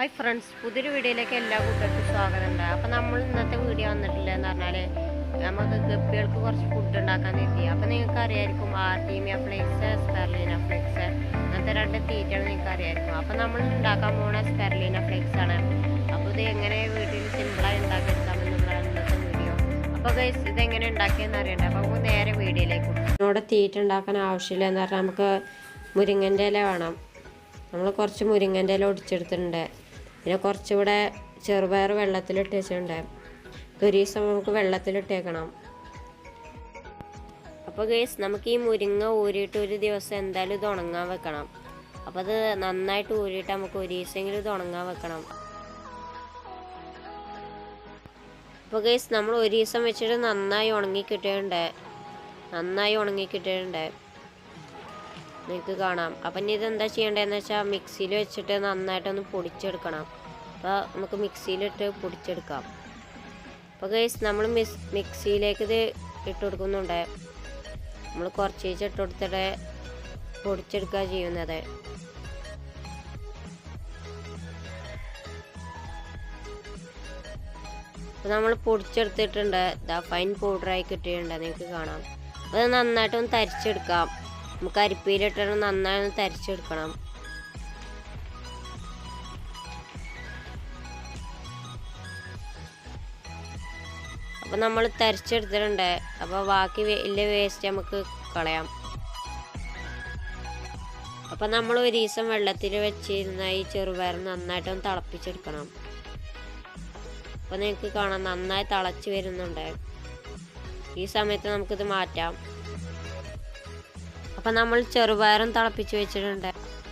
Hi friends പുതിയൊരു വീഡിയോയിലേക്ക് എല്ലാ കൂട്ടർക്കും സ്വാഗതം ഉണ്ട് അപ്പോൾ നമ്മൾ ഇന്നത്തെ വീഡിയോ വന്നിട്ടില്ല എന്ന് പറഞ്ഞാൽ നമുക്ക് ഗപ്പികൾക്ക് കുറച്ച് ഫുഡ് ഉണ്ടാക്കാൻ എത്തി. അപ്പോൾ നിങ്ങൾക്ക് അറിയായിരിക്കും ആർട്ടീമിയ ഫ്ലേക്സ് സ്പെർലീന ഫ്ലേക്സ് അങ്ങനത്തെ രണ്ട് തീറ്റകൾ നിങ്ങൾക്ക് അറിയായിരിക്കും അപ്പം നമ്മൾ ഉണ്ടാക്കാൻ പോകുന്ന സ്പെർലീന ഫ്ലേക്സ് ആണ്. അപ്പോൾ ഇത് എങ്ങനെ വീട്ടിൽ സിമ്പിളായി ഉണ്ടാക്കിയെടുക്കാമെന്നുള്ളതാണ് ഇന്നത്തെ വീഡിയോ. അപ്പോൾ ഗൈസ് ഇതെങ്ങനെ ഉണ്ടാക്കിയെന്ന് അറിയണ്ട. അപ്പോൾ നമുക്ക് നേരെ വീഡിയോയിലേക്ക് നമ്മുടെ തീറ്റ ഉണ്ടാക്കാൻ ആവശ്യമില്ല എന്ന് പറഞ്ഞാൽ നമുക്ക് മുരിങ്ങന്റെ ഇല വേണം. നമ്മൾ കുറച്ച് മുരിങ്ങന്റെ ഇല ഒടിച്ചെടുത്തിട്ടുണ്ട്. പിന്നെ കുറച്ചുകൂടെ ചെറുപയർ വെള്ളത്തിലിട്ട് വെച്ചിട്ടുണ്ട് ഒരു ദിവസം നമുക്ക് വെള്ളത്തിലിട്ടേക്കണം. അപ്പോൾ ഗേസ് നമുക്ക് ഈ മുരിങ്ങ ഊരിയിട്ട് ഒരു ദിവസം എന്തായാലും ഇത് ഉണങ്ങാൻ വെക്കണം. അപ്പോൾ അത് നന്നായിട്ട് ഊരിയിട്ട് നമുക്ക് ഒരു ദിവസമെങ്കിലും ഇത് ഉണങ്ങാൻ വെക്കണം. അപ്പോൾ ഗേസ് നമ്മൾ ഒരു ദിവസം വെച്ചിട്ട് നന്നായി ഉണങ്ങി നന്നായി ഉണങ്ങി നിങ്ങൾക്ക് കാണാം. അപ്പം ഇനി ഇതെന്താ ചെയ്യേണ്ടതെന്ന് വെച്ചാൽ മിക്സിയിൽ വെച്ചിട്ട് നന്നായിട്ടൊന്ന് പൊടിച്ചെടുക്കണം. അപ്പോൾ നമുക്ക് മിക്സിയിലിട്ട് പൊടിച്ചെടുക്കാം. അപ്പോൾ ഗൈസ് നമ്മൾ മിസ് മിക്സിയിലേക്ക് ഇത് ഇട്ട് കൊടുക്കുന്നുണ്ട്. നമ്മൾ കുറച്ച് വെച്ച് ഇട്ട് കൊടുത്തിട്ട് പൊടിച്ചെടുക്കുക ചെയ്യുന്നത്. അപ്പോൾ നമ്മൾ പൊടിച്ചെടുത്തിട്ടുണ്ട്. ഇതാ ഫൈൻ പൗഡറായി കിട്ടിയിട്ടുണ്ട്. നിങ്ങൾക്ക് കാണാം. അത് നന്നായിട്ടൊന്ന് തരിച്ചെടുക്കാം. നമുക്ക് അരിപ്പയിലിട്ടിട്ട് നന്നായി ഒന്ന് തരിച്ചെടുക്കണം. അപ്പോൾ നമ്മൾ തരച്ചെടുത്തിട്ടുണ്ട്. അപ്പോൾ ബാക്കി വലിയ വേസ്റ്റ് നമുക്ക് കളയാം. അപ്പോൾ നമ്മൾ ഒരു ദിവസം വെള്ളത്തിൽ വെച്ചിരുന്ന ഈ ചെറുപയർ നന്നായിട്ടൊന്ന് തിളപ്പിച്ചെടുക്കണം. അപ്പോൾ നിങ്ങൾക്ക് കാണാം നന്നായി തിളച്ച് വരുന്നുണ്ട്. ഈ സമയത്ത് നമുക്കിത് മാറ്റാം. അപ്പം നമ്മൾ ചെറുപയറും തിളപ്പിച്ച് വെച്ചിട്ടുണ്ട്.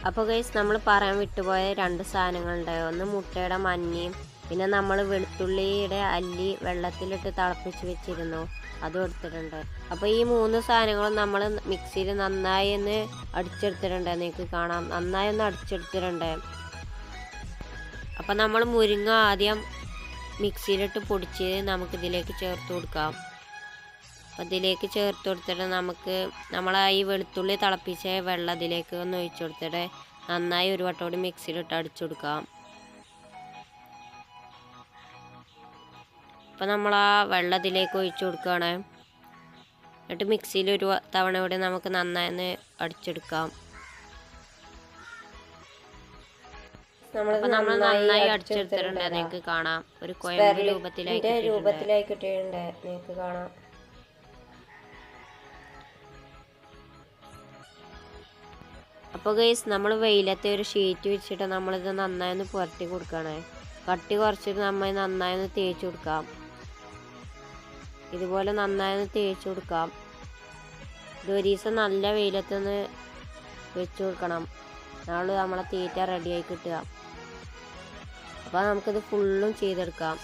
അപ്പോൾ ഗൈസ് നമ്മൾ പറയാൻ വിട്ടുപോയ രണ്ട് സാധനങ്ങളുണ്ട് ഒന്ന് മുട്ടയുടെ മഞ്ഞയും പിന്നെ നമ്മൾ വെളുത്തുള്ളിയുടെ അല്ലി വെള്ളത്തിലിട്ട് തിളപ്പിച്ച് വെച്ചിരുന്നു. അതും എടുത്തിട്ടുണ്ട് അപ്പോൾ ഈ മൂന്ന് സാധനങ്ങളും നമ്മൾ മിക്സിയിൽ നന്നായി ഒന്ന് അടിച്ചെടുത്തിട്ടുണ്ട്. നിങ്ങൾക്ക് കാണാം. നന്നായി ഒന്ന് അടിച്ചെടുത്തിട്ടുണ്ട്. അപ്പം നമ്മൾ മുരിങ്ങ ആദ്യം മിക്സിയിലിട്ട് പൊടിച്ച് നമുക്കിതിലേക്ക് ചേർത്ത് കൊടുക്കാം. അപ്പോൾ ഇതിലേക്ക് ചേർത്ത് കൊടുത്തിട്ട് നമുക്ക് നമ്മൾ ഈ വെളുത്തുള്ളി തിളപ്പിച്ച വെള്ളം ഇതിലേക്ക് ഒന്ന് ഒഴിച്ചു കൊടുത്തിട്ട് നന്നായി ഒരു വട്ടം കൂടി മിക്സിയിലിട്ട് അടിച്ചു കൊടുക്കാം അപ്പോൾ നമ്മൾ ആ വെള്ളം ഇതിലേക്ക് ഒഴിച്ചു കൊടുക്കുകയാണ്. എന്നിട്ട് മിക്സിയിൽ ഒരു തവണ കൂടി നമുക്ക് നന്നായി ഒന്ന് അടിച്ചെടുക്കാം. അപ്പോൾ നമ്മൾ നന്നായി അടിച്ചെടുത്തിട്ടുണ്ട്. നിങ്ങൾക്ക് കാണാം. ഒരു കോയമ്പ് രൂപത്തിലായി രൂപത്തിലായി കിട്ടിയിട്ടുണ്ട്. നിങ്ങൾക്ക് കാണാം. അപ്പോൾ ഗൈസ് നമ്മൾ വെയിലത്തെ ഒരു ഷീറ്റ് വെച്ചിട്ട് നമ്മളിത് നന്നായി ഒന്ന് പുരട്ടി കൊടുക്കണേ. കട്ടി കുറച്ചിട്ട് നമ്മൾ നന്നായി ഒന്ന് തേച്ച് കൊടുക്കാം. ഇതുപോലെ നന്നായി ഒന്ന് തേച്ച് കൊടുക്കാം. ഇത് ഒരു ദിവസം നല്ല വെയിലത്തൊന്ന് വെച്ച് കൊടുക്കണം. നാളെ നമ്മളെ തീറ്റ റെഡിയായി കിട്ടുക. അപ്പോൾ നമുക്കിത് ഫുള്ളും ചെയ്തെടുക്കാം.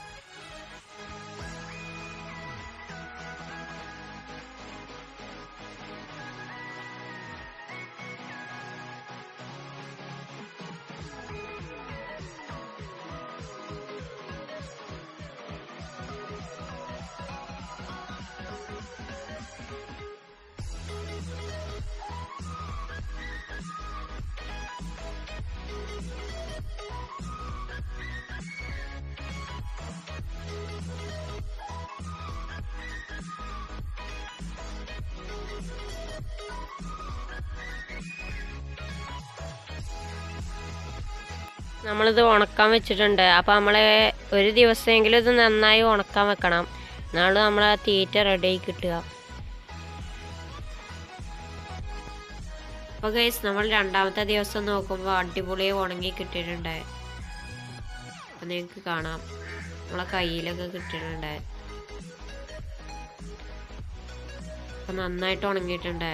നമ്മളിത് ഉണക്കാൻ വെച്ചിട്ടുണ്ട്. അപ്പോൾ നമ്മൾ ഒരു ദിവസമെങ്കിലും ഇത് നന്നായി ഉണക്കാൻ വെക്കണം. നാളെ നമ്മളെ തീറ്റ റെഡിയായി കിട്ടുക. അപ്പോൾ ഗൈസ് നമ്മൾ രണ്ടാമത്തെ ദിവസം നോക്കുമ്പോൾ അടിപൊളി ഉണങ്ങി കിട്ടിയിട്ടുണ്ട്. അപ്പം നിങ്ങൾക്ക് കാണാം. നമ്മളെ കയ്യിലൊക്കെ കിട്ടിയിട്ടുണ്ട്. അപ്പം നന്നായിട്ട് ഉണങ്ങിയിട്ടുണ്ട്.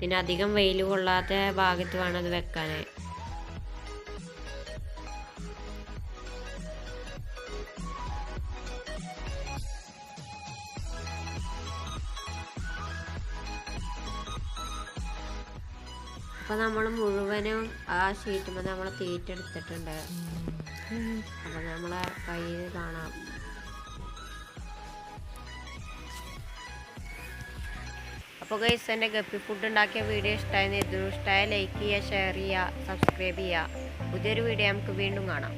പിന്നെ അധികം വെയിൽ കൊള്ളാത്ത ഭാഗത്ത് വേണം അത് വെക്കാനായി അപ്പൊ നമ്മൾ മുഴുവനും ആ ഷീറ്റുമ്പോൾ നമ്മൾ തീറ്റെടുത്തിട്ടുണ്ട്. അപ്പൊ നമ്മളെ കയ്യിൽ കാണാം. അപ്പൊ അപ്പോൾ ഗൈസ് എന്റെ ഗപ്പി ഫുഡ് ഉണ്ടാക്കിയ വീഡിയോ ഇഷ്ടമായിരുന്നു ഇഷ്ടമായ ലൈക്ക് ചെയ്യുക ഷെയർ ചെയ്യുക സബ്സ്ക്രൈബ് ചെയ്യുക. പുതിയൊരു വീഡിയോ നമുക്ക് വീണ്ടും കാണാം.